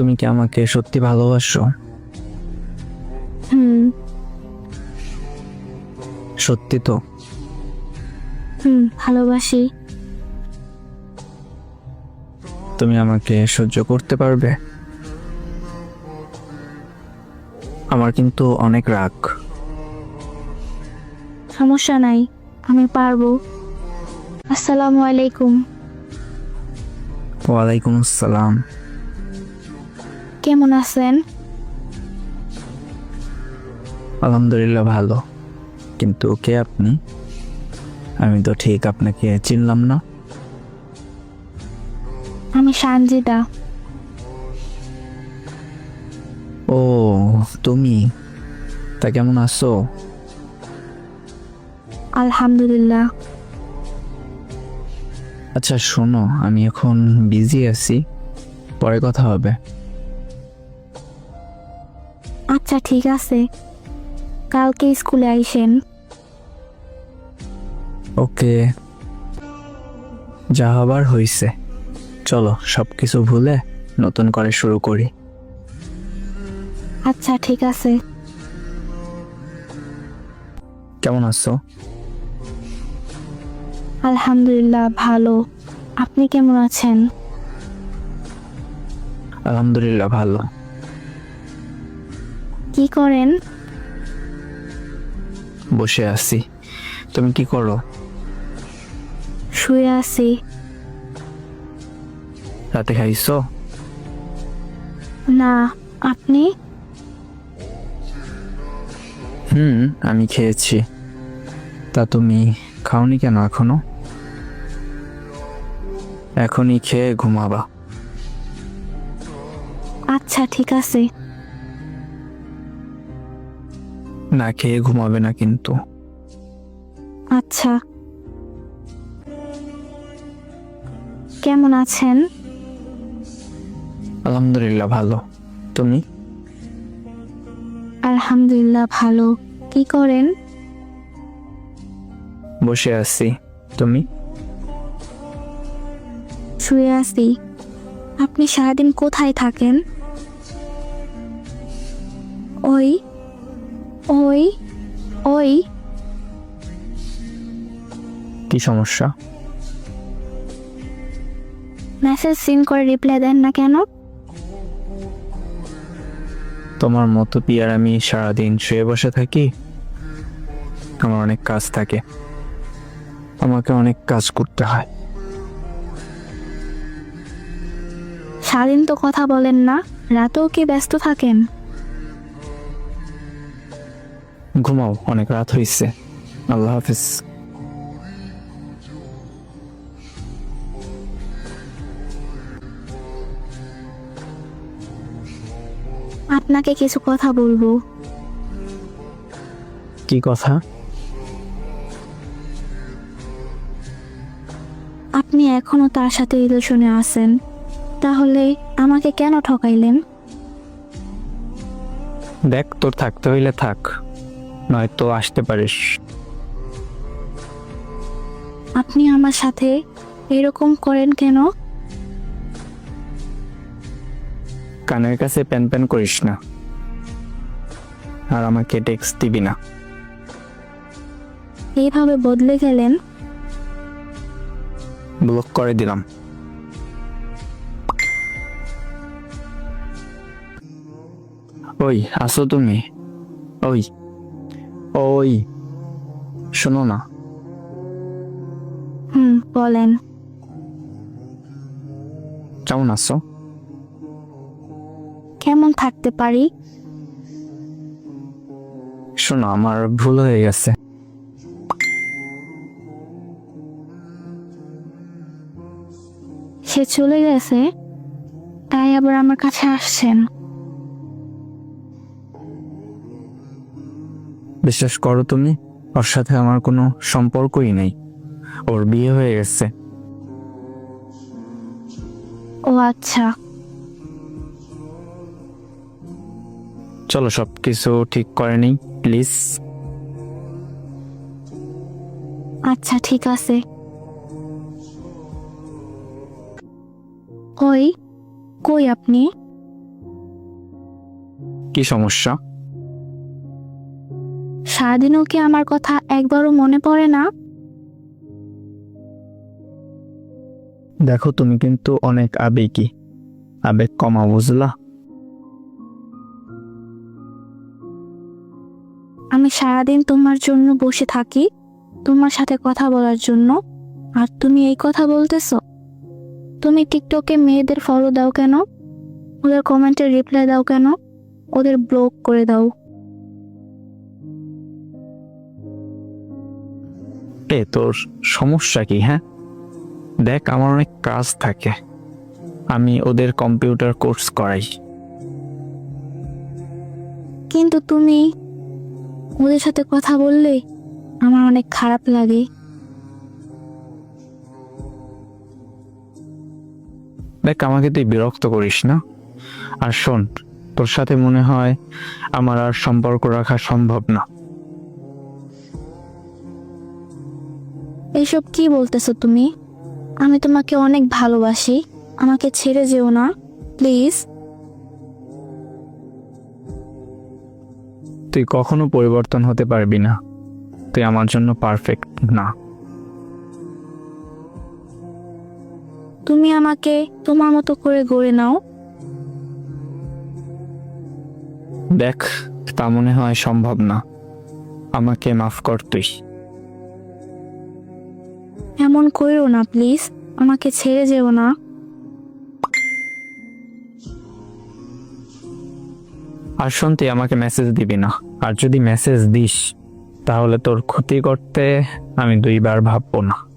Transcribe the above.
তুমি কি আমাকে সত্যি ভালোবাসো? হুম। সত্যি তো? হুম ভালোবাসি। তুমি আমাকে সহ্য করতে পারবে? আমার কিন্তু অনেক রাগ। সমস্যা নাই আমি পারব। আসসালামু আলাইকুম। ওয়ালাইকুম আসসালাম। কেমন আছেন? আলহামদুলিল্লাহ ভালো। কিন্তু কে আপনি? আমি তো ঠিক আপনাকে চিনলাম না। আমি সানজিদা। ও তুমি? তা কেমন আছো? আলহামদুলিল্লাহ। আচ্ছা শোনো আমি এখন বিজি আছি। পরে কথা হবে। আচ্ছা ঠিক আছে। কালকে স্কুলে আইসেন। ওকে। যা হবার হইছে। চলো সব কিছু ভুলে নতুন করে শুরু করি। আচ্ছা ঠিক আছে। কেমন আছো? আলহামদুলিল্লাহ ভালো। আপনি কেমন আছেন? আলহামদুলিল্লাহ ভালো। কি করেন? বসে আছি। তুমি কি করো? শুয়ে আছি। রাতে খাইছো? না আপনি? হুম আমি খেয়েছি। তা তুমি খাওনি কেন এখনও? এখনই খেয়ে ঘুমাবা। আচ্ছা ঠিক আছে। না খেয়ে ঘুমাবে না কিন্তু। আচ্ছা। কেমন আছেন? আলহামদুলিল্লাহ ভালো। তুমি? আলহামদুলিল্লাহ ভালো। কি করেন? বসে আছি। তুমি? শুয়ে আছি। আপনি সারাদিন কোথায় থাকেন? ওই ওই ওই। কি সমস্যা? মেসেজ সিন করে রিপ্লাই দেন না কেন? তোমার মতো পিয়ার আমি সারাদিন শুয়ে বসে থাকি? আমার অনেক কাজ থাকে। আমাকে অনেক কাজ করতে হয়। সারাদিন তো কথা বলেন না। রাতেও কি ব্যস্ত থাকেন? ঘুমাও অনেক রাত হয়েছে আল্লাহ হাফিজ। আপনাকে কিছু কথা বলব। কি কথা? আপনি এখনও তার সাথে রিলেশনে আছেন তাহলে আমাকে কেন ঠকাইলেন? দেখ তোর থাকতে হইলে থাক। নয়তো আসতে পারিস। আপনি আমার সাথে এরকম করেন কেন? কানের কাছে প্যান প্যান করিস না। আর আমাকে টেক্সট দিবি না। এইভাবে বদলে গেলেন? ব্লক করে দিলাম। ওই আসো তুমি? ওই। ওই শোনো না। হুম বলেন। কেমন আছো? কেমন থাকতে পারি? শোনো আমার ভুল হয়ে গেছে। সে চলে গেছে তাই আবার আমার কাছে আসছেন। বিশ্বাস করো তুমি? ওর সাথে আমার কোনো সম্পর্কই নেই। ওর বিয়ে হয়ে গেছে। ও আচ্ছা। চলো সব কিছু ঠিক করে নিই প্লিজ। আচ্ছা ঠিক আছে। কই? কই আপনি? কি সমস্যা? সারাদিনও কি আমার কথা একবারও মনে পড়ে না? দেখো তুমি কিন্তু অনেক আবেগী। আবেগ কমা বুঝলা? আমি সারাদিন তোমার জন্য বসে থাকি তোমার সাথে কথা বলার জন্য। আর তুমি এই কথা বলতেছো? তুমি টিকটকে মেয়েদের ফলো দাও কেন? ওদের কমেন্টে রিপ্লাই দাও কেন? ওদের ব্লক করে দাও। এ তোর সমস্যা কি হ্যাঁ? দেখ আমার অনেক কাজ থাকে। আমি ওদের কম্পিউটার কোর্স করাই। কিন্তু তুমি ওদের সাথে কথা বললে আমার অনেক খারাপ লাগে। দেখ আমাকে তুই বিরক্ত করিস না। আর শোন তোর সাথে মনে হয় আমার আর সম্পর্ক রাখা সম্ভব না। এইসব কি বলতেছো তুমি? আমি তোমাকে অনেক ভালোবাসি। আমাকে ছেড়ে যেও না প্লিজ। তুই কখনো পরিবর্তন হতে পারবি না। তুই আমার জন্য পারফেক্ট না। তুমি আমাকে তোমার মতো করে গড়ে নাও। দেখ তা মনে হয় সম্ভব না। আমাকে মাফ কর তুই। এমন করো না, প্লিজ। আমাকে ছেড়ে যেও না। আর শোন তুই আমাকে মেসেজ দিবি না। আর যদি মেসেজ দিস, তাহলে তোর ক্ষতি করতে আমি দুইবার ভাববো না।